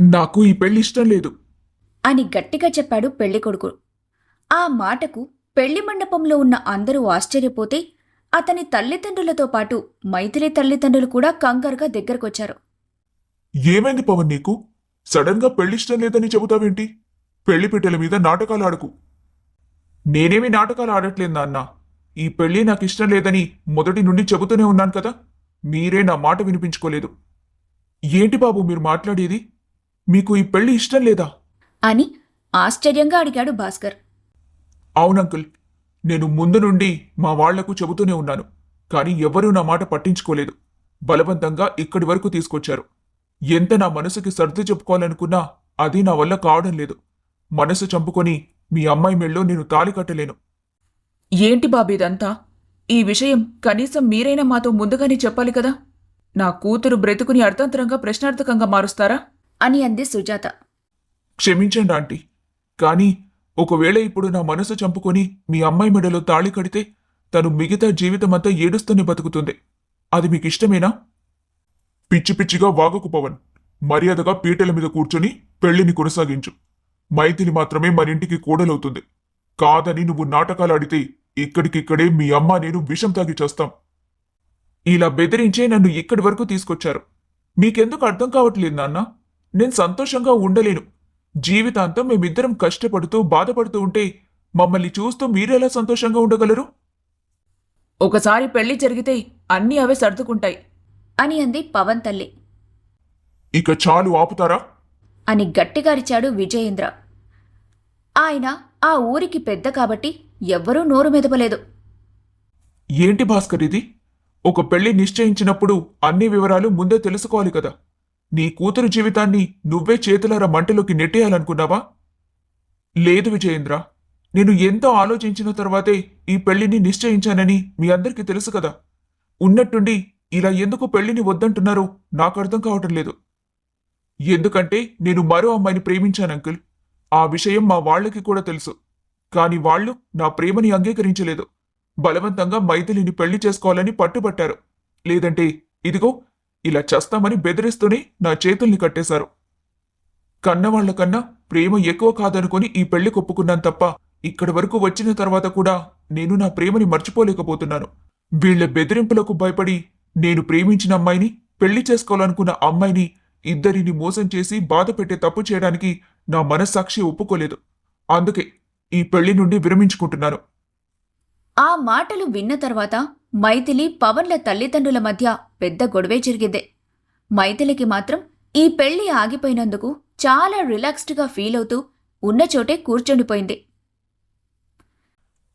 నాకు ఈ పెళ్ళి ఇష్టం లేదు. అని గట్టిగా చెప్పాడు పెళ్ళికొడుకు ఆ మాటకు పెళ్ళి మండపంలో ఉన్న అందరూ ఆశ్చర్యపోతే అతని తల్లిదండ్రులతో పాటు మైథిలి తల్లిదండ్రులు కూడా కంగారుగా దగ్గరకొచ్చారు. ఏమైంది పవన్ నీకు? సడన్గా పెళ్ళి ఇష్టం లేదని చెబుతావేంటి? పెళ్ళి పిట్టల మీద నాటకాలు ఆడకు. నేనేమి నాటకాలు ఆడట్లేదు నాన్న. ఈ పెళ్ళి నాకు ఇష్టం లేదని మొదటి నుండి చెబుతూనే ఉన్నాను కదా. మీరే నా మాట వినిపించుకోలేదు. ఏంటి బాబు మీరు మాట్లాడేది? మీకు ఈ పెళ్ళి ఇష్టం లేదా? అని ఆశ్చర్యంగా అడిగాడు భాస్కర్. అవునంకుల్ నేను ముందు నుండి మా వాళ్ళకు చెబుతూనే ఉన్నాను కానీ ఎవరూ నా మాట పట్టించుకోలేదు. బలవంతంగా ఇక్కడి వరకు తీసుకొచ్చారు. ఎంత నా మనసుకి సర్ది చెప్పుకోవాలనుకున్నా అది నా వల్ల కావడం లేదు. మనసు చంపుకొని మీ అమ్మాయి మెళ్ళో నేను తాళి కట్టలేను. ఏంటి బాబు ఇదంతా? ఈ విషయం కనీసం మీరైనా మాతో ముందుగానే చెప్పాలి కదా? నా కూతురు బ్రతుకుని అర్థంతరంగా ప్రశ్నార్థకంగా మారుస్తారా? అని అంది సుజాత. క్షమించండి ఆంటీ. కానీ ఒకవేళ ఇప్పుడు నా మనసు చంపుకొని మీ అమ్మాయి మెడలో తాళి కడితే తను మిగతా జీవితమంతా ఏడుస్తూనే బతుకుతుంది. అది మీకు ఇష్టమేనా పిచ్చి పిచ్చిగా వాగకు పవన్. మర్యాదగా పీటల మీద కూర్చొని పెళ్ళిని కొనసాగించు. మైథిలి మాత్రమే మరింటికి కూడలవుతుంది. కాదని నువ్వు నాటకాలు ఆడితే ఇక్కడికిక్కడే మీ అమ్మ నేను విషం తాగి చేస్తాం. ఇలా బెదిరించే నన్ను ఇక్కడి వరకు తీసుకొచ్చారు. మీకెందుకు అర్థం కావట్లేదు నాన్నా? నేను సంతోషంగా ఉండలేను. జీవితాంతం మేమిద్దరం కష్టపడుతూ బాధపడుతూ ఉంటే మమ్మల్ని చూస్తూ మీరెలా సంతోషంగా ఉండగలరు? ఒకసారి పెళ్ళి జరిగితే అన్నీ అవే సర్దుకుంటాయి. అని అంది పవన్ తల్లి. ఇక చాలు ఆపుతారా? అని గట్టిగా అరిచాడు విజయేంద్ర. ఆయన ఆ ఊరికి పెద్ద కాబట్టి ఎవ్వరూ నోరు మెదపలేదు. ఏంటి భాస్కర్ ఇది? ఒక పెళ్ళి నిశ్చయించినప్పుడు అన్ని వివరాలు ముందే తెలుసుకోవాలి కదా. నీ కూతురు జీవితాన్ని నువ్వే చేతులారా మంటలోకి నెట్టేయాలనుకున్నావా? లేదు విజయేంద్ర నేను ఎంతో ఆలోచించిన తర్వాతే ఈ పెళ్ళిని నిశ్చయించానని మీ అందరికీ తెలుసు కదా. ఉన్నట్టుండి ఇలా ఎందుకు పెళ్ళిని వద్దంటున్నారో నాకు అర్థం కావటం లేదు. ఎందుకంటే నేను మరో అమ్మాయిని ప్రేమించాను అంకుల్. ఆ విషయం మా వాళ్ళకి కూడా తెలుసు. కాని వాళ్ళు నా ప్రేమని అంగీకరించలేదు. బలవంతంగా మైథిలిని పెళ్ళి చేసుకోవాలని పట్టుబట్టారు. లేదంటే ఇదిగో ఇలా చేస్తామని బెదిరిస్తూనే నా చేతుల్ని కట్టేశారు. కన్నవాళ్ళకన్నా ప్రేమ ఎక్కువ కాదనుకొని ఈ పెళ్ళి కొప్పుకున్నాను తప్ప ఇక్కడి వరకు వచ్చిన తర్వాత కూడా నేను నా ప్రేమని మర్చిపోలేకపోతున్నాను. వీళ్ళ బెదిరింపులకు భయపడి నేను ప్రేమించిన అమ్మాయిని పెళ్ళి చేసుకోవాలనుకున్న అమ్మాయిని ఇద్దరిని మోసం చేసి బాధ పెట్టే తప్పు చేయడానికి నా మనస్సాక్షి ఒప్పుకోలేదు. అందుకే ఈ పెళ్ళి నుండి విరమించుకుంటున్నాను. ఆ మాటలు విన్న తర్వాత మైథిలి పవన్ల తల్లిదండ్రుల మధ్య పెద్ద గొడవే జరిగిందే. మైథిలికి మాత్రం ఈ పెళ్ళి ఆగిపోయినందుకు చాలా రిలాక్స్డ్గా ఫీల్ అవుతూ ఉన్న చోటే కూర్చొనిపోయింది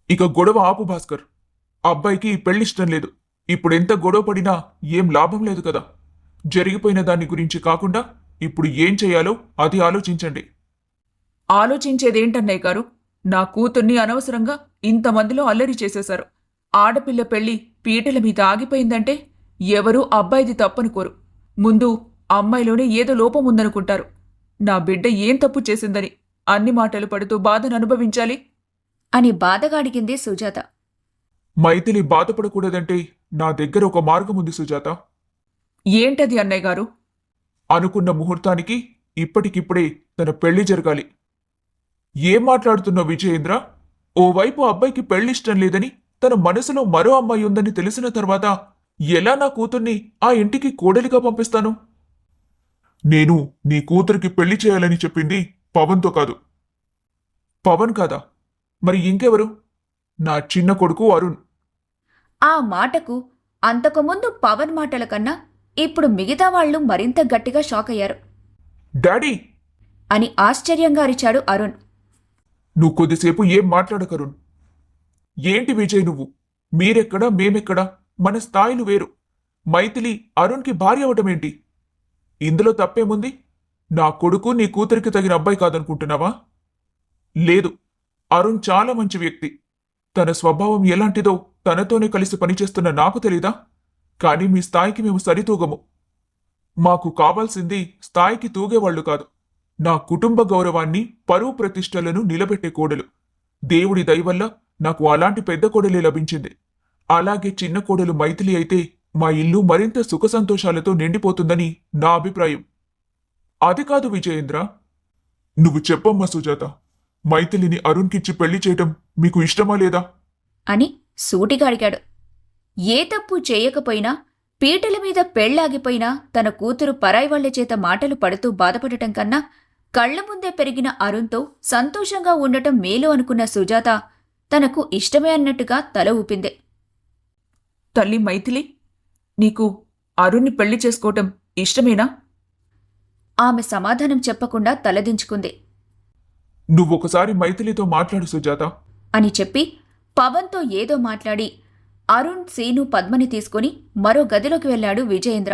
ఇక గొడవ ఆపు భాస్కర్. అబ్బాయికి ఈ పెళ్ళి ఇష్టం లేదు. ఇప్పుడు ఎంత గొడవ పడినా ఏం లాభం లేదు కదా. జరిగిపోయిన దాని గురించి కాకుండా ఇప్పుడు ఏం చేయాలో అది ఆలోచించండి. ఆలోచించేదేంటన్నయ్య గారు? నా కూతుర్ని అనవసరంగా ఇంతమందిలో అల్లరి చేసేశారు. ఆడపిల్ల పెళ్ళి పీటల మీద ఆగిపోయిందంటే ఎవరూ అబ్బాయిది తప్పనుకోరు. ముందు అమ్మాయిలోనే ఏదో లోపం ఉందనుకుంటారు. నా బిడ్డ ఏం తప్పు చేసిందని అన్ని మాటలు పడుతూ బాధను అనుభవించాలి? అని బాధగా అడిగింది సుజాత. మైథిలి బాధపడకూడదంటే నా దగ్గర ఒక మార్గం ఉంది సుజాత. ఏంటది అన్నయ్య గారు? అనుకున్న ముహూర్తానికి ఇప్పటికిప్పుడే తన పెళ్ళి జరగాలి. ఏం మాట్లాడుతున్నావు విజయేంద్ర? ఓవైపు అబ్బాయికి పెళ్ళి ఇష్టం లేదని తన మనసులో మరో అమ్మాయి ఉందని తెలిసిన తర్వాత ఎలా నా కూతుర్ని ఆ ఇంటికి కోడలిగా పంపిస్తాను? నేను నీ కూతురికి పెళ్ళి చేయాలని చెప్పింది పవన్తో కాదు. పవన్ కాదా? మరి ఇంకెవరు? నా చిన్న కొడుకు అరుణ్. ఆ మాటకు అంతకుముందు పవన్ మాటల కన్నా ఇప్పుడు మిగతా వాళ్ళు మరింత గట్టిగా షాక్ అయ్యారు డాడీ! అని ఆశ్చర్యంగా అరిచాడు అరుణ్. నువ్వు కొద్దిసేపు ఏం మాట్లాడకరుణ్ ఏంటి విజయ్ నువ్వు? మీరెక్కడా? మేమెక్కడా? మన స్థాయిలు వేరు. మైథిలి అరుణ్కి భార్య అవటమేంటి ఇందులో తప్పేముంది? నా కొడుకు నీ కూతురికి తగిన అబ్బాయి కాదనుకుంటున్నావా? లేదు. అరుణ్ చాలా మంచి వ్యక్తి. తన స్వభావం ఎలాంటిదో తనతోనే కలిసి పనిచేస్తున్న నాకు తెలీదా? కానీ మీ స్థాయికి మేము సరితూగము. మాకు కావాల్సింది స్థాయికి తూగేవాళ్ళు కాదు. నా కుటుంబ గౌరవాన్ని పరువు ప్రతిష్టలను నిలబెట్టే కోడలు. దేవుడి దయవల్ల నాకు అలాంటి పెద్ద కోడలే లభించింది. అలాగే చిన్న కోడలు మైథిలి అయితే మా ఇల్లు మరింత సుఖ సంతోషాలతో నిండిపోతుందని నా అభిప్రాయం. అది కాదు విజయేంద్ర. నువ్వు చెప్పమ్మా సుజాత. మైథిలిని అరుణ్కిచ్చి పెళ్ళి చేయటం మీకు ఇష్టమా లేదా? అని సూటిగా అడిగాడు. ఏ తప్పు చేయకపోయినా పీటల మీద పెళ్ళాగిపోయినా తన కూతురు పరాయి వాళ్ళ చేత మాటలు పడుతూ బాధపడటం కన్నా కళ్ళ ముందే పెరిగిన అరుణ్తో సంతోషంగా ఉండటం మేలు అనుకున్న సుజాత తనకు ఇష్టమే అన్నట్టుగా తల ఊపింది. తల్లి మైథిలి నీకు అరుణ్ణి పెళ్ళి చేసుకోవటం ఇష్టమేనా? ఆమె సమాధానం చెప్పకుండా తలదించుకుంది నువ్వొకసారి మైథిలితో మాట్లాడు సుజాత. అని చెప్పి పవన్తో ఏదో మాట్లాడి అరుణ్ సీను పద్మని తీసుకుని మరో గదిలోకి వెళ్ళాడు విజయేంద్ర.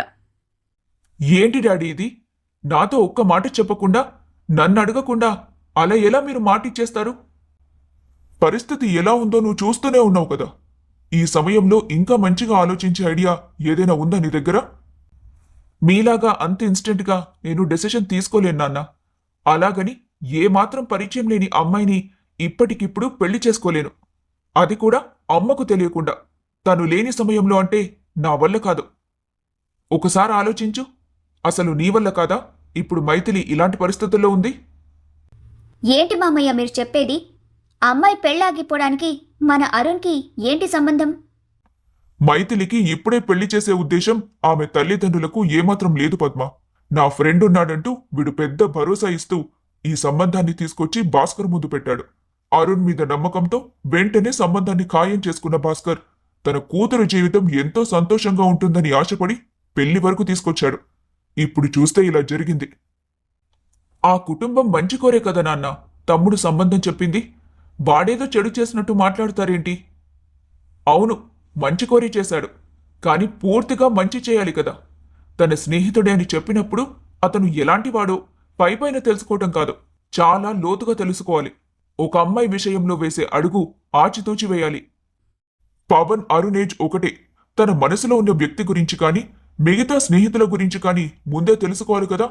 ఏంటి డాడీ ఇది? నాతో ఒక్క మాట చెప్పకుండా నన్ను అడగకుండా అలా ఎలా మీరు మాటిచ్చేస్తారు? పరిస్థితి ఎలా ఉందో నువ్వు చూస్తూనే ఉన్నావు కదా. ఈ సమయంలో ఇంకా మంచిగా ఆలోచించే ఐడియా ఏదైనా ఉందా నీ దగ్గర? మీలాగా అంత ఇన్స్టెంట్గా నేను డెసిషన్ తీసుకోలేను నాన్న. అలాగని ఏ మాత్రం పరిచయం లేని అమ్మాయిని ఇప్పటికిప్పుడు పెళ్ళి చేసుకోలేను. అది కూడా అమ్మకు తెలియకుండా. తను లేని సమయంలో అంటే నా వల్ల కాదు. ఒకసారి ఆలోచించు. అసలు నీ వల్ల కాదా? ఇప్పుడు మైథిలి ఇలాంటి పరిస్థితుల్లో ఉంది? ఏంటి మామయ్య మీరు చెప్పేది? అమ్మాయి పెళ్ళాగిపోవడానికి మన అరుణ్కి ఏంటి సంబంధం? మైథిలికి ఇప్పుడే పెళ్ళి చేసే ఉద్దేశం ఆమె తల్లిదండ్రులకు ఏమాత్రం లేదు పద్మ. నా ఫ్రెండ్ ఉన్నాడంటూ వీడు పెద్ద భరోసా ఇస్తూ ఈ సంబంధాన్ని తీసుకొచ్చి భాస్కర్ ముందు పెట్టాడు. అరుణ్ మీద నమ్మకంతో వెంటనే సంబంధాన్ని ఖాయం చేసుకున్న భాస్కర్ తన కూతురు జీవితం ఎంతో సంతోషంగా ఉంటుందని ఆశపడి పెళ్ళి వరకు తీసుకొచ్చాడు. ఇప్పుడు చూస్తే ఇలా జరిగింది. ఆ కుటుంబం మంచి కోరే కదా నాన్న? తమ్ముడు సంబంధం చెప్పింది. వాడేదో చెడు చేసినట్టు మాట్లాడతారేంటి? అవును మంచి కోరి చేశాడు. కానీ పూర్తిగా మంచి చేయాలి కదా. తన స్నేహితుడే అని చెప్పినప్పుడు అతను ఎలాంటివాడో పైపైన తెలుసుకోవటం కాదు. చాలా లోతుగా తెలుసుకోవాలి. ఒక అమ్మాయి విషయంలో వేసే అడుగు ఆచితూచి వేయాలి. పవన్ అరుణేజ్ ఒకటే. తన మనసులో ఉన్న వ్యక్తి గురించి కానీ మిగతా స్నేహితుల గురించి కానీ ముందే తెలుసుకోవాలి కదా?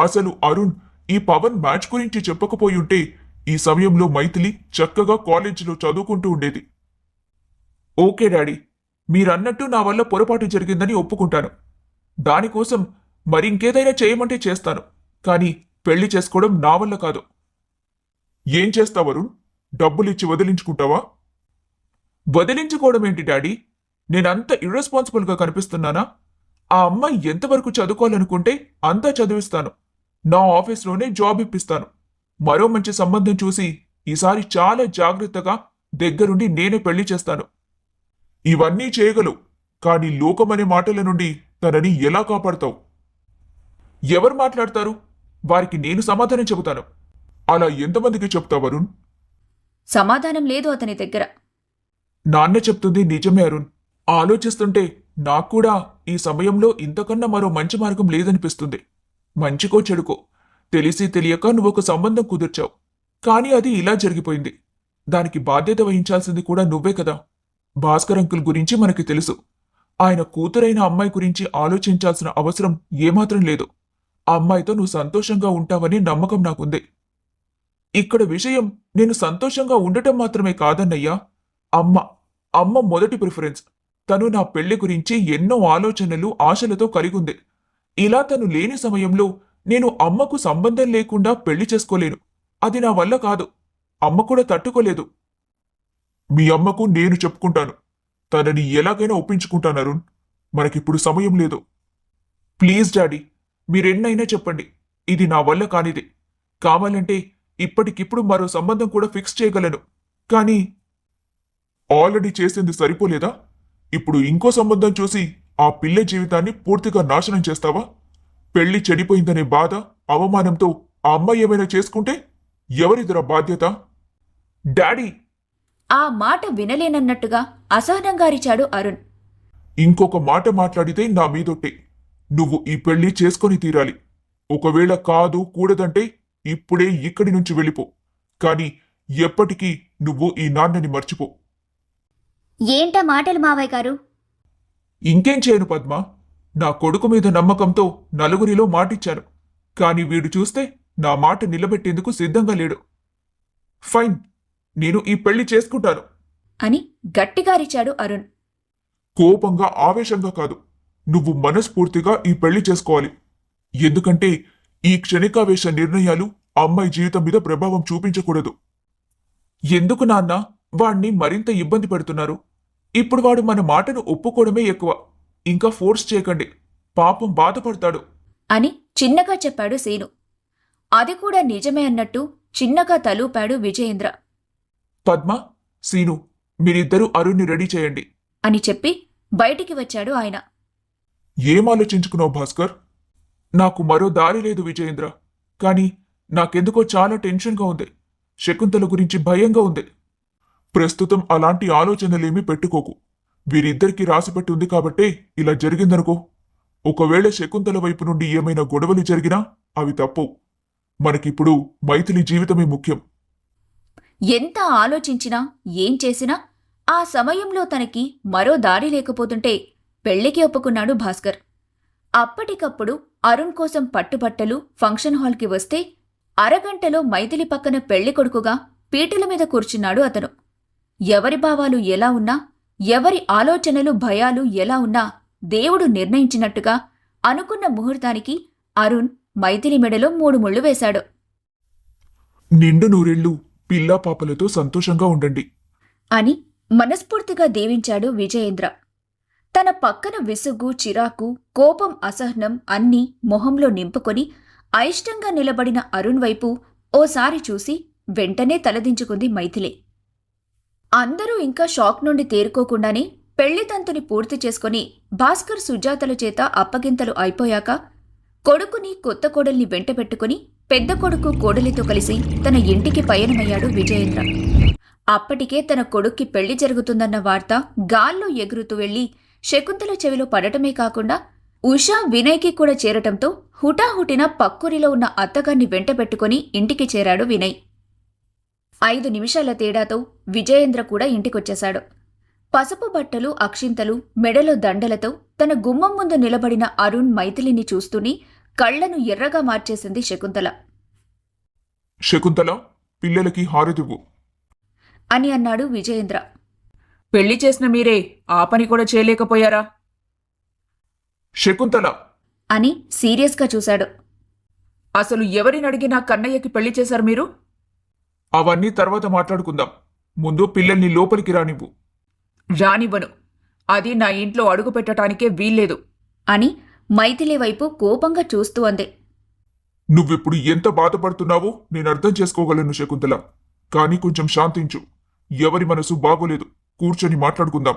అసలు అరుణ్ ఈ పవన్ మ్యాచ్ గురించి చెప్పకపోయి ఉంటే ఈ సమయంలో మైథిలి చక్కగా కాలేజీలో చదువుకుంటూ ఉండేది. ఓకే డాడీ మీరన్నట్టు నా వల్ల పొరపాటు జరిగిందని ఒప్పుకుంటాను. దానికోసం మరింకేదైనా చేయమంటే చేస్తాను కానీ పెళ్ళి చేసుకోవడం నా వల్ల కాదు. ఏం చేస్తావు అరుణ్? డబ్బులిచ్చి వదిలించుకుంటావా? వదిలించుకోవడం ఏంటి డాడీ? నేనంత ఇర్రెస్పాన్సిబుల్గా కనిపిస్తున్నానా? ఆ అమ్మాయి ఎంతవరకు చదువుకోవాలనుకుంటే అంతా చదివిస్తాను. నా ఆఫీస్లోనే జాబ్ ఇప్పిస్తాను. మరో మంచి సంబంధం చూసి ఈసారి చాలా జాగ్రత్తగా దగ్గరుండి నేనే పెళ్ళి చేస్తాను. ఇవన్నీ చేయగలవు కానీ లోకమనే మాటల నుండి తనని ఎలా కాపాడతావు? ఎవరు మాట్లాడతారు? వారికి నేను సమాధానం చెబుతాను. అలా ఎంతమందికి చెప్తావు అరుణ్? సమాధానం లేదు అతని దగ్గర. నాన్న చెప్తుంది నిజమే అరుణ్. ఆలోచిస్తుంటే నాకు కూడా ఈ సమయంలో ఇంతకన్నా మరో మంచి మార్గం లేదనిపిస్తుంది. మంచికో చెడుకో. తెలిసి తెలియక నువ్వు ఒక సంబంధం కుదుర్చావు. కానీ అది ఇలా జరిగిపోయింది. దానికి బాధ్యత వహించాల్సింది కూడా నువ్వే కదా. భాస్కర్ అంకుల్ గురించి మనకి తెలుసు. ఆయన కూతురైన అమ్మాయి గురించి ఆలోచించాల్సిన అవసరం ఏమాత్రం లేదు. ఆ అమ్మాయితో నువ్వు సంతోషంగా ఉంటావని నమ్మకం నాకుంది. ఇక్కడ విషయం నేను సంతోషంగా ఉండటం మాత్రమే కాదన్నయ్యా. అమ్మ. అమ్మ మొదటి ప్రిఫరెన్స్. తను నా పెళ్ళి గురించి ఎన్నో ఆలోచనలు ఆశలతో కలిగుంది ఇలా తను లేని సమయంలో నేను అమ్మకు సంబంధం లేకుండా పెళ్ళి చేసుకోలేను. అది నా వల్ల కాదు. అమ్మ కూడా తట్టుకోలేదు. మీ అమ్మకు నేను చెప్పుకుంటాను. తనని ఎలాగైనా ఒప్పించుకుంటాను అరుణ్. మనకిప్పుడు సమయం లేదు. ప్లీజ్ డాడీ మీరెన్నైనా చెప్పండి. ఇది నా వల్ల కానిది. కావాలంటే ఇప్పటికిప్పుడు మరో సంబంధం కూడా ఫిక్స్ చేయగలను. కానీ ఆల్రెడీ చేసింది సరిపోలేదా? ఇప్పుడు ఇంకో సంబంధం చూసి ఆ పిల్ల జీవితాన్ని పూర్తిగా నాశనం చేస్తావా? పెళ్ళి చెడిపోయిందనే బాధ అవమానంతో ఆ అమ్మాయి ఏమైనా చేసుకుంటే ఎవరిదిరా బాధ్యత? డాడీ! ఆ మాట వినలేనన్నట్టుగా అసహనంగా అరిచాడు అరుణ్. ఇంకొక మాట మాట్లాడితే నా మీదొట్టే. నువ్వు ఈ పెళ్ళి చేసుకొని తీరాలి. ఒకవేళ కాదు కూడదంటే ఇప్పుడే ఇక్కడి నుంచి వెళ్ళిపో. కానీ ఎప్పటికీ నువ్వు ఈ నాన్నని మర్చిపో. ఏంటా మాటలు మావయ్య గారు? ఇంకేం చేయను పద్మ. నా కొడుకు మీద నమ్మకంతో నలుగురిలో మాటిచ్చాను కాని వీడు చూస్తే నా మాట నిలబెట్టేందుకు సిద్ధంగా లేడు. ఫైన్ నేను ఈ పెళ్ళి చేసుకుంటాను. అని గట్టిగా అరిచాడు అరుణ్. కోపంగా ఆవేశంగా కాదు. నువ్వు మనస్ఫూర్తిగా ఈ పెళ్ళి చేసుకోవాలి. ఎందుకంటే ఈ క్షణికావేశ నిర్ణయాలు అమ్మాయి జీవితం మీద ప్రభావం చూపించకూడదు. ఎందుకు నాన్న? వాణ్ణి మరింత ఇబ్బంది పెడుతున్నారు. ఇప్పుడు వాడు మన మాటను ఒప్పుకోవడమే ఎక్కువ. ఇంకా ఫోర్స్ చేయకండి. పాపం బాధపడతాడు. అని చిన్నగా చెప్పాడు సీను అది కూడా నిజమే అన్నట్టు చిన్నగా తలూపాడు విజయేంద్ర. పద్మ సీను మీరిద్దరూ అరుణ్ని రెడీ చేయండి. అని చెప్పి బయటికి వచ్చాడు ఆయన. ఏం ఆలోచించుకున్నావు భాస్కర్? నాకు మరో దారి లేదు విజయేంద్ర. కానీ నాకెందుకో చాలా టెన్షన్గా ఉంది. శకుంతల గురించి భయంగా ఉంది. ప్రస్తుతం అలాంటి ఆలోచనలేమీ పెట్టుకోకు. వీరిద్దరికీ రాసిపెట్టి ఉంది కాబట్టే ఇలా జరిగిందనుకో. ఒకవేళ శకుంతల వైపు నుండి ఏమైనా గొడవలు జరిగినా అవి తప్పు మనకిప్పుడు మైథిలి జీవితమే ముఖ్యం. ఎంత ఆలోచించినా ఏం చేసినా ఆ సమయంలో తనకి మరో దారి లేకపోతుంటే పెళ్ళికి ఒప్పుకున్నాడు భాస్కర్. అప్పటికప్పుడు అరుణ్ కోసం పట్టుబట్టలు ఫంక్షన్ హాల్కి వస్తే అరగంటలో మైథిలి పక్కన పెళ్ళి కొడుకుగా పీటల మీద కూర్చున్నాడు అతను. ఎవరి భావాలు ఎలా ఉన్నా ఎవరి ఆలోచనలు భయాలు ఎలా ఉన్నా దేవుడు నిర్ణయించినట్టుగా అనుకున్న ముహూర్తానికి అరుణ్ మైథిలి మెడలో మూడు ముళ్ళు వేశాడు. నిండు నూరేళ్ళు పిల్లా పాపలతో సంతోషంగా ఉండండి. అని మనస్ఫూర్తిగా దీవించాడు విజయేంద్ర. తన పక్కన విసుగు చిరాకు కోపం అసహనం అన్నీ మొహంలో నింపుకొని అయిష్టంగా నిలబడిన అరుణ్ వైపు ఓసారి చూసి వెంటనే తలదించుకుంది మైథిలి. అందరూ ఇంకా షాక్ నుండి తేరుకోకుండానే పెళ్ళితంతుని పూర్తి చేసుకుని భాస్కర్ సుజాతల చేత అప్పగింతలు అయిపోయాక కొడుకుని కొత్త కోడల్ని వెంటబెట్టుకుని పెద్ద కొడుకు కోడలితో కలిసి తన ఇంటికి పయనమయ్యాడు విజయేంద్ర. అప్పటికే తన కొడుక్కి పెళ్ళి జరుగుతుందన్న వార్త గాల్లో ఎగురుతూ వెళ్ళి శకుంతల చెవిలో పడటమే కాకుండా ఉషా వినయ్కి కూడా చేరటంతో హుటాహుటిన పక్కూరిలో ఉన్న అత్తగారిని వెంటబెట్టుకుని ఇంటికి చేరాడు వినయ్. ఐదు నిమిషాల తేడాతో విజయేంద్ర కూడా ఇంటికొచ్చేశాడు. పసుపు బట్టలు అక్షింతలు మెడలో దండలతో తన గుమ్మం ముందు నిలబడిన అరుణ్ మైథిలిని చూస్తూనే కళ్ళను ఎర్రగా మార్చేసింది శకుంతల. శకుంతల పిల్లలకి హారతివ్వు. అని అన్నాడు విజయేంద్ర. పెళ్ళి చేసిన మీరే ఆ పని కూడా చేయలేకపోయారా? శకుంతల. అని సీరియస్గా చూశాడు. అసలు ఎవరినడిగినా కన్నయ్యకి పెళ్ళి చేశారు మీరు? అవన్నీ తర్వాత మాట్లాడుకుందాం. ముందు పిల్లల్ని లోపలికి రానివ్వు. రానివ్వను. అది నా ఇంట్లో అడుగు పెట్టడానికే వీల్లేదు. అని మైథిలి వైపు కోపంగా చూస్తూ అంది. నువ్విప్పుడు ఎంత బాధపడుతున్నావో నేను అర్థం చేసుకోగలను శకుంతల. కానీ కొంచెం శాంతించు. ఎవరి మనసు బాగోలేదు. కూర్చొని మాట్లాడుకుందాం.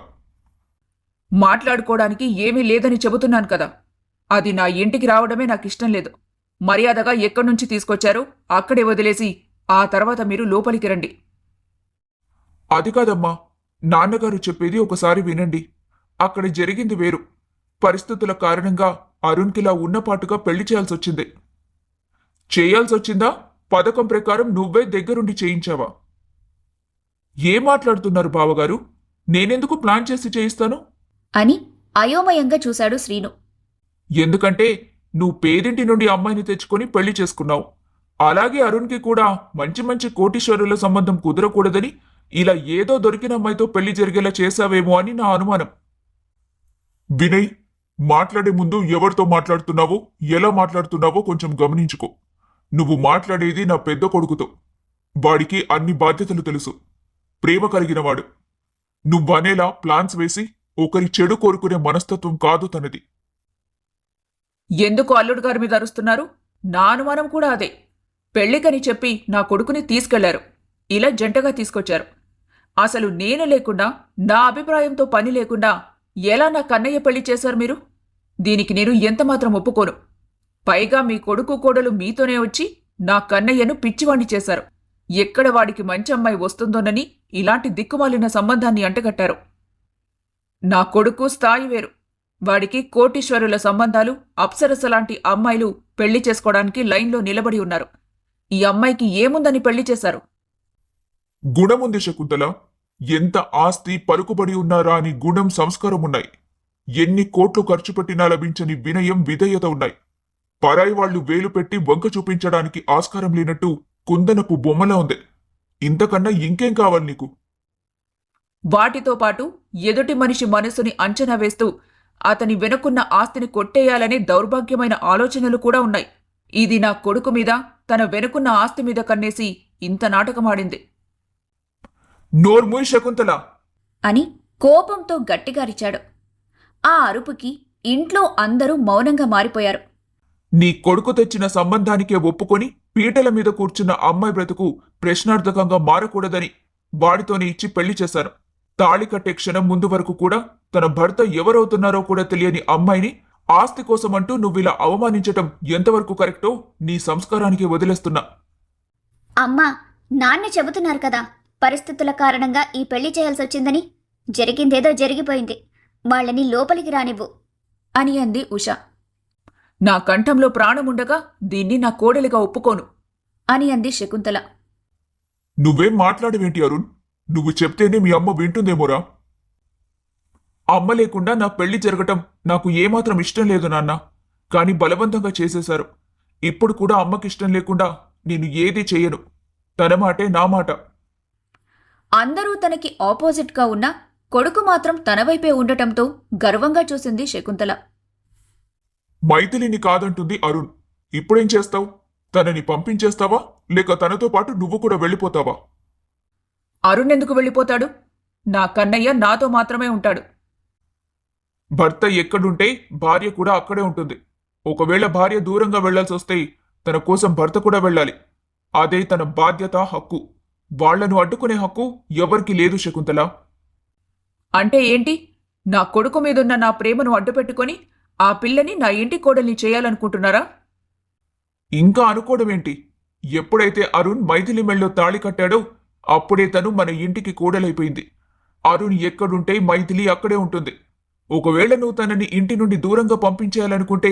మాట్లాడుకోవడానికి ఏమీ లేదని చెబుతున్నాను కదా. అది నా ఇంటికి రావడమే నాకు ఇష్టం లేదు. మర్యాదగా ఎక్కడి నుంచి తీసుకొచ్చారో అక్కడే వదిలేసి ఆ తర్వాత మీరు లోపలికి రండి. అది కాదమ్మా. నాన్నగారు చెప్పేది ఒకసారి వినండి. అక్కడ జరిగింది వేరు. పరిస్థితుల కారణంగా అరుణ్కిలా ఉన్నపాటుగా పెళ్ళి చేయాల్సొచ్చింది. చేయాల్సొచ్చిందా? పథకం ప్రకారం నువ్వే దగ్గరుండి చేయించావా? ఏం మాట్లాడుతున్నారు బావగారు? నేనెందుకు ప్లాన్ చేసి చేయిస్తాను? అని అయోమయంగా చూశాడు శ్రీను. ఎందుకంటే నువ్వు పేదింటి నుండి అమ్మాయిని తెచ్చుకొని పెళ్ళి చేసుకున్నావు. అలాగే అరుణ్కి కూడా మంచి మంచి కోటీశ్వరుల సంబంధం కుదరకూడదని ఇలా ఏదో దొరికిన అమ్మాయితో పెళ్ళి జరిగేలా చేశావేమో అని నా అనుమానం. వినయ్ మాట్లాడే ముందు ఎవరితో మాట్లాడుతున్నావో ఎలా మాట్లాడుతున్నావో కొంచెం గమనించుకో. నువ్వు మాట్లాడేది నా పెద్ద కొడుకుతో. వాడికి అన్ని బాధ్యతలు తెలుసు. ప్రేమ కలిగినవాడు. నువ్వనేలా ప్లాన్స్ వేసి ఒకరి చెడు కోరుకునే మనస్తత్వం కాదు తనది. ఎందుకు అల్లుడు గారి మీద అరుస్తున్నారు? నా అనుమానం కూడా అదే. పెళ్ళికని చెప్పి నా కొడుకుని తీసుకెళ్ళారు. ఇలా జంటగా తీసుకొచ్చారు. అసలు నేను లేకుండా నా అభిప్రాయంతో పని లేకుండా ఎలా నా కన్నయ్య పెళ్ళి చేశారు మీరు? దీనికి నేను ఎంతమాత్రం ఒప్పుకోను. పైగా మీ కొడుకు కోడలు మీతోనే వచ్చి నా కన్నయ్యను పిచ్చివాణ్ణి చేశారు. ఎక్కడ వాడికి మంచి అమ్మాయి వస్తుందోనని ఇలాంటి దిక్కుమాలిన సంబంధాన్ని అంటగట్టారు. నా కొడుకు స్థాయి వేరు. వాడికి కోటీశ్వరుల సంబంధాలు అప్సరస లాంటి అమ్మాయిలు పెళ్ళి చేసుకోవడానికి లైన్లో నిలబడి ఉన్నారు. ఈ అమ్మాయికి ఏముందని పెళ్ళి చేశారు? గుణముంది శకుంతల ఎంత ఆస్తి పలుకుబడి ఉన్నారా అని గుణం సంస్కారం ఉన్నాయి ఎన్ని కోట్లు ఖర్చు పెట్టినా లభించని వినయం విధేయత ఉన్నాయి. పరాయి వాళ్ళు వేలు పెట్టి వంక చూపించడానికి ఆస్కారం లేనట్టు కుందనపు బొమ్మలా ఉంది. ఇంతకన్నా ఇంకేం కావాలి నీకు? వాటితో పాటు ఎదుటి మనిషి మనసుని అంచనా వేస్తూ అతని వెనుకున్న ఆస్తిని కొట్టేయాలనే దౌర్భాగ్యమైన ఆలోచనలు కూడా ఉన్నాయి. ఇది నా కొడుకు మీద తన వెనుకున్న ఆస్తి మీద కన్నేసి ఇంత నాటకమాడింది. నోర్మూయ్ శకుంతల! అని కోపంతో గట్టిగా అరిచాడు ఆ అరుపుకి ఇంట్లో అందరూ మౌనంగా మారిపోయారు. నీ కొడుకు తెచ్చిన సంబంధానికే ఒప్పుకొని పీటల మీద కూర్చున్న అమ్మాయి బ్రతుకు ప్రశ్నార్థకంగా మారకూడదని వాడితోనే ఇచ్చి పెళ్ళి చేశాను తాళి కట్టే క్షణం ముందు వరకు కూడా తన భర్త ఎవరవుతున్నారో కూడా తెలియని అమ్మాయిని ఆస్తి కోసమంటూ నువ్విలా అవమానించటం ఎంతవరకు కరెక్టో నీ సంస్కారానికి వదిలేస్తున్నా. అమ్మా నాన్న చెబుతున్నారు కదా. పరిస్థితుల కారణంగా ఈ పెళ్ళి చేయాల్సి వచ్చిందని జరిగిందేదో జరిగిపోయింది. వాళ్ళని లోపలికి రానివ్వు. అని అంది ఉష. నా కంఠంలో ప్రాణముండగా దీన్ని నా కోడలిగా ఒప్పుకోను. అని అంది శకుంతల. నువ్వేం మాట్లాడవేంటి అరుణ్? నువ్వు చెప్తేనే మీ అమ్మ వింటుందేమోరా? అమ్మ లేకుండా నా పెళ్ళి జరగటం నాకు ఏమాత్రం ఇష్టం లేదు నాన్న. కాని బలవంతంగా చేసేశారు. ఇప్పుడు కూడా అమ్మకి ఇష్టం లేకుండా నేను ఏదీ చెయ్యను తన మాటే నా మాట. అందరూ తనకి ఆపోజిట్గా ఉన్న కొడుకు మాత్రం తన వైపే ఉండటంతో గర్వంగా చూసింది శకుంతల. మైథిలిని కాదంటుంది అరుణ్. ఇప్పుడేం చేస్తావు? తనని పంపించేస్తావా? లేక తనతో పాటు నువ్వు కూడా వెళ్ళిపోతావా? అరుణ్ ఎందుకు వెళ్ళిపోతాడు? నా కన్నయ్య నాతో మాత్రమే ఉంటాడు. భర్త ఎక్కడుంటే భార్య కూడా అక్కడే ఉంటుంది. ఒకవేళ భార్య దూరంగా వెళ్ళాల్సి వస్తే తన కోసం భర్త కూడా వెళ్ళాలి. అదే తన బాధ్యత హక్కు. వాళ్ళను అడ్డుకునే హక్కు ఎవరికి లేదు శకుంతల. అంటే ఏంటి? నా కొడుకు మీదున్న నా ప్రేమను అడ్డుపెట్టుకొని ఆ పిల్లని నా ఇంటి కోడల్ని చేయాలనుకుంటున్నారా? ఇంకా అనుకోవడమేంటి ఎప్పుడైతే అరుణ్ మైథిలి మెళ్ళో తాళి కట్టాడో అప్పుడే తను మన ఇంటికి కూడలైపోయింది. అరుణ్ ఎక్కడుంటే మైథిలి అక్కడే ఉంటుంది. ఒకవేళ నువ్వు తనని ఇంటి నుండి దూరంగా పంపించేయాలనుకుంటే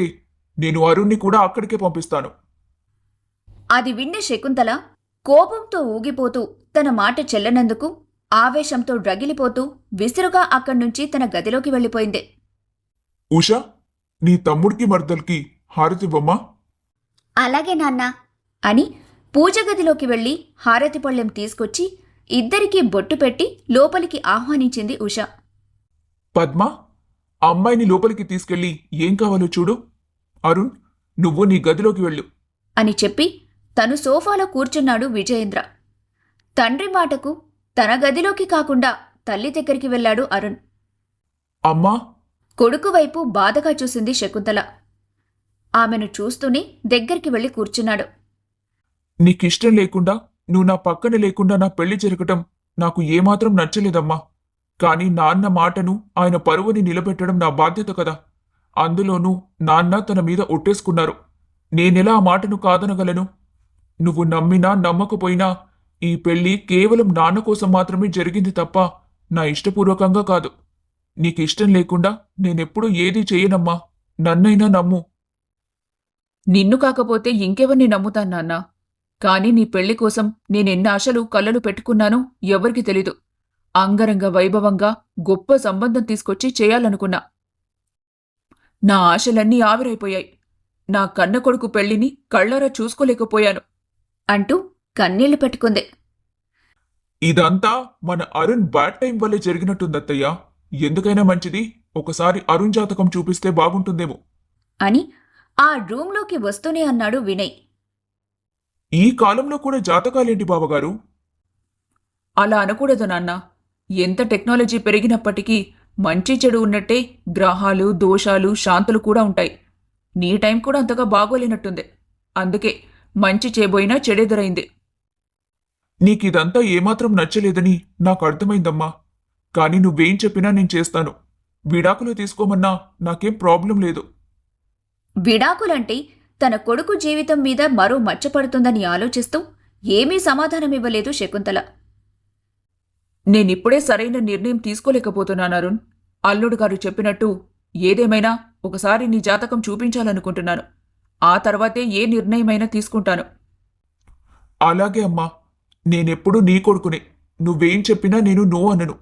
నేను అరుణ్ని కూడా అక్కడికే పంపిస్తాను. అది విన్న శకుంతల కోపంతో ఊగిపోతూ తన మాట చెల్లనందుకు ఆవేశంతో రగిలిపోతూ విసురుగా అక్కడ్నుంచి తన గదిలోకి వెళ్ళిపోయింది. ఉషా నీ తమ్ముడికి మర్దల్కి హారతివ్వమ్మా. అలాగే నాన్న అని పూజ గదిలోకి వెళ్ళి హారతి పళ్ళెం తీసుకొచ్చి ఇద్దరికీ బొట్టు పెట్టి లోపలికి ఆహ్వానించింది ఉష. పద్మ అమ్మాయిని లోపలికి తీసుకెళ్ళి ఏం కావాలో చూడు. అరుణ్ నువ్వు నీ గదిలోకి వెళ్ళు. అని చెప్పి తను సోఫాలో కూర్చున్నాడు విజయేంద్ర. తండ్రి మాటకు తన గదిలోకి కాకుండా తల్లి దగ్గరికి వెళ్ళాడు అరుణ్. అమ్మా! కొడుకు వైపు బాధగా చూసింది శకుంతల. ఆమెను చూస్తూనే దగ్గరికి వెళ్ళి కూర్చున్నాడు. నీకిష్టం లేకుండా నువ్వు నా పక్కన లేకుండా నా పెళ్ళి జరగటం నాకు ఏమాత్రం నచ్చలేదమ్మా. కానీ నాన్న మాటను ఆయన పరువుని నిలబెట్టడం నా బాధ్యత కదా. అందులోనూ నాన్న తన మీద ఒట్టేసుకున్నారు. నేనెలా ఆ మాటను కాదనగలను? నువ్వు నమ్మినా నమ్మకపోయినా ఈ పెళ్ళి కేవలం నాన్న కోసం మాత్రమే జరిగింది తప్ప నా ఇష్టపూర్వకంగా కాదు. నీకిష్టం లేకుండా నేనెప్పుడూ ఏదీ చేయనమ్మా. నన్నైనా నమ్ము. నిన్ను కాకపోతే ఇంకెవరిని నమ్ముతాను నాన్నా? కాని నీ పెళ్ళి కోసం నేనెన్ని ఆశలు కళ్ళలు పెట్టుకున్నానో ఎవరికి తెలీదు. అంగరంగ వైభవంగా గొప్ప సంబంధం తీసుకొచ్చి చేయాలనుకున్నా. నా ఆశలన్నీ ఆవిరైపోయాయి. నా కన్న కొడుకు పెళ్ళిని కళ్ళారా చూసుకోలేకపోయాను. అంటూ కన్నీళ్ళు పెట్టుకుంది. ఇదంతా మన అరుణ్ బ్యాడ్ టైం వల్లే జరిగినట్టుందత్తయ్యా. ఎందుకైనా మంచిది. ఒకసారి అరుణ్ జాతకం చూపిస్తే బాగుంటుందేమో. అని ఆ రూంలోకి వస్తూనే అన్నాడు వినయ్. ఈ కాలంలో కూడా జాతకాలేంటి బావగారు? అలా అనకూడదు నాన్న. ఎంత టెక్నాలజీ పెరిగినప్పటికీ మంచి చెడు ఉన్నట్టే గ్రహాలు దోషాలు శాంతులు కూడా ఉంటాయి. నీ టైం కూడా అంతగా బాగోలేనట్టుంది. అందుకే మంచి చేయబోయినా చెడెదురైంది. నీకిదంతా ఏమాత్రం నచ్చలేదని నాకు అర్థమైందమ్మా. కానీ నువ్వేం చెప్పినా నేను చేస్తాను. విడాకులు తీసుకోమన్నా నాకేం ప్రాబ్లం లేదు. విడాకులంటే తన కొడుకు జీవితం మీద మరో మచ్చపడుతుందని ఆలోచిస్తూ ఏమీ సమాధానమివ్వలేదు శకుంతల. నేనిప్పుడే సరైన నిర్ణయం తీసుకోలేకపోతున్నాను అరుణ్. అల్లుడు గారు చెప్పినట్టు ఏదేమైనా ఒకసారి నీ జాతకం చూపించాలనుకుంటున్నాను. ఆ తర్వాతే ఏ నిర్ణయమైనా తీసుకుంటాను. అలాగే అమ్మా. నేనెప్పుడు నీ కొడుకునే. నువ్వేం చెప్పినా నేను నో అనను.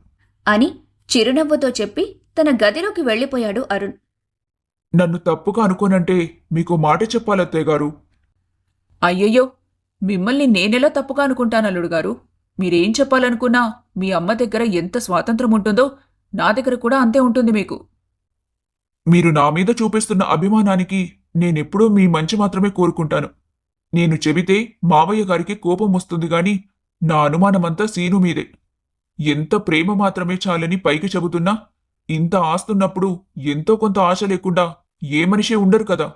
అని చిరునవ్వుతో చెప్పి తన గదిలోకి వెళ్ళిపోయాడు అరుణ్. నన్ను తప్పుగా అనుకోనంటే మీకు మాట చెప్పాలత్తయ్య గారు? అయ్యయ్యో! మిమ్మల్ని నేనెలా తప్పుగా అనుకుంటాను అల్లుడు గారు? మీరేం చెప్పాలనుకున్నా మీ అమ్మ దగ్గర ఎంత స్వాతంత్రం ఉంటుందో నా దగ్గర కూడా అంతే ఉంటుంది మీకు. మీరు నా మీద చూపిస్తున్న అభిమానానికి నేనెప్పుడూ మీ మంచి మాత్రమే కోరుకుంటాను. నేను చెబితే మావయ్య గారికి కోపం వస్తుంది గాని నా అనుమానమంతా సీను మీదే. ఎంత ప్రేమ మాత్రమే చాలని పైకి చెబుతున్నా ఇంత ఆస్తున్నప్పుడు ఎంతో కొంత ఆశ లేకుండా ఏ మనిషే ఉండరు కదా.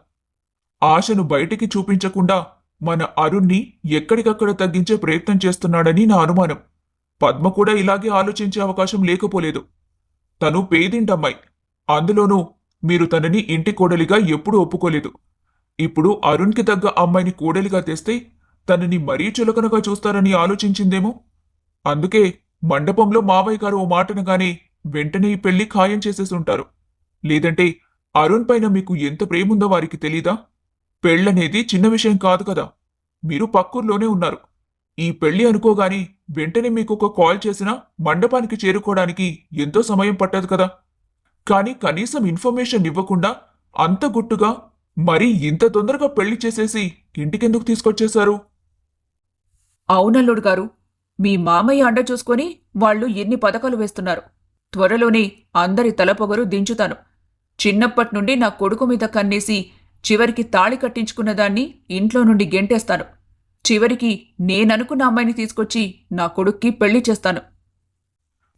ఆశను బయటికి చూపించకుండా మన అరుణ్ణి ఎక్కడికక్కడ తగ్గించే ప్రయత్నం చేస్తున్నాడని నా అనుమానం. పద్మ కూడా ఇలాగే ఆలోచించే అవకాశం లేకపోలేదు. తను పేదింటమ్మాయి. అందులోనూ మీరు తనని ఇంటి కోడలిగా ఎప్పుడూ ఒప్పుకోలేదు. ఇప్పుడు అరుణ్కి తగ్గ అమ్మాయిని కోడలిగా తెస్తే తనని మరీ చులకనగా చూస్తారని ఆలోచించిందేమో? అందుకే మండపంలో మావయ్య గారు ఓ మాటనగానే వెంటనే ఈ పెళ్ళి ఖాయం చేసేసి ఉంటారు. లేదంటే అరుణ్ పైన మీకు ఎంత ప్రేముందో వారికి తెలీదా? పెళ్ళనేది చిన్న విషయం కాదు కదా. మీరు పక్కూర్లోనే ఉన్నారు. ఈ పెళ్ళి అనుకోగాని వెంటనే మీకు ఒక కాల్ చేసినా మండపానికి చేరుకోవడానికి ఎంతో సమయం పట్టదు కదా. కానీ కనీసం ఇన్ఫర్మేషన్ ఇవ్వకుండా అంత గుట్టుగా మరీ ఇంత తొందరగా పెళ్ళి చేసేసి ఇంటికెందుకు తీసుకొచ్చేశారు? అవునల్లుడు గారు మీ మామయ్య అండ చూసుకొని వాళ్ళు ఎన్ని పథకాలు వేస్తున్నారు. త్వరలోనే అందరి తలపొగరు దించుతాను. చిన్నప్పటి నుండి నా కొడుకు మీద కన్నేసి చివరికి తాళి కట్టించుకున్న దాన్ని ఇంట్లో నుండి గెంటేస్తాను. చివరికి నేననుకున్న అమ్మాయిని తీసుకొచ్చి నా కొడుక్కి పెళ్ళి చేస్తాను.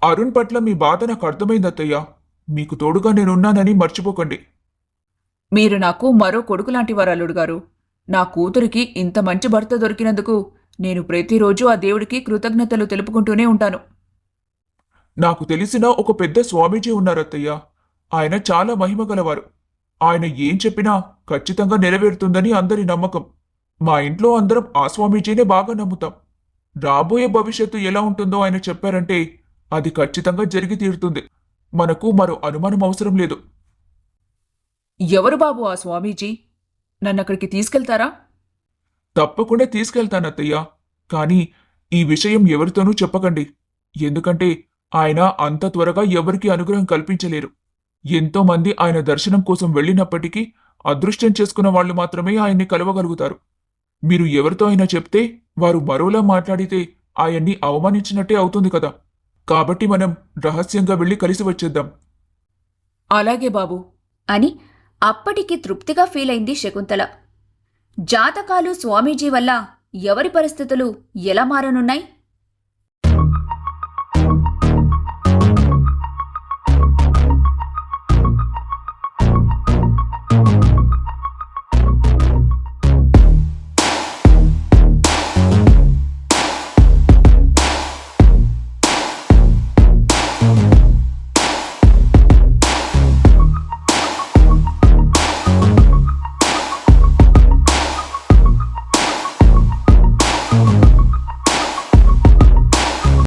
అరుణ్ పట్ల మీ బాధ నాకు అర్థమైంది అత్తయ్య. మీకు తోడుగా నేనున్నానని మర్చిపోకండి. మీరు నాకు మరో కొడుకులాంటి వారల్లుడు గారు. నా కూతురికి ఇంత మంచి భర్త దొరికినందుకు నేను ప్రతిరోజు ఆ దేవుడికి కృతజ్ఞతలు తెలుపుకుంటూనే ఉంటాను. నాకు తెలిసిన ఒక పెద్ద స్వామీజీ ఉన్నారు అత్తయ్య. ఆయన చాలా మహిమ గలవారు. ఆయన ఏం చెప్పినా ఖచ్చితంగా నెరవేరుతుందని అందరి నమ్మకం. మా ఇంట్లో అందరం ఆ స్వామీజీనే బాగా నమ్ముతాం. రాబోయే భవిష్యత్తు ఎలా ఉంటుందో ఆయన చెప్పారంటే అది ఖచ్చితంగా జరిగి తీరుతుంది. మనకు మరో అనుమానం అవసరం లేదు. ఎవరు బాబు ఆ స్వామీజీ? నన్నక్కడికి తీసుకెళ్తారా? తప్పకుండా తీసుకెళ్తాను అత్తయ్య కానీ ఈ విషయం ఎవరితోనూ చెప్పకండి. ఎందుకంటే ఆయన అంత త్వరగా ఎవరికీ అనుగ్రహం కల్పించలేరు. ఎంతో మంది ఆయన దర్శనం కోసం వెళ్ళినప్పటికీ అదృష్టం చేసుకున్న వాళ్ళు మాత్రమే ఆయన్ని కలవగలుగుతారు. మీరు ఎవరితో అయినా చెప్తే వారు మరోలా మాట్లాడితే ఆయన్ని అవమానించినట్టే అవుతుంది కదా. కాబట్టి మనం రహస్యంగా వెళ్ళి కలిసి వచ్చేద్దాం. అలాగే బాబు. అని అప్పటికి తృప్తిగా ఫీల్ అయింది శకుంతల. జాతకాలు స్వామీజీ వల్ల ఎవరి పరిస్థితులు ఎలా మారనున్నాయి?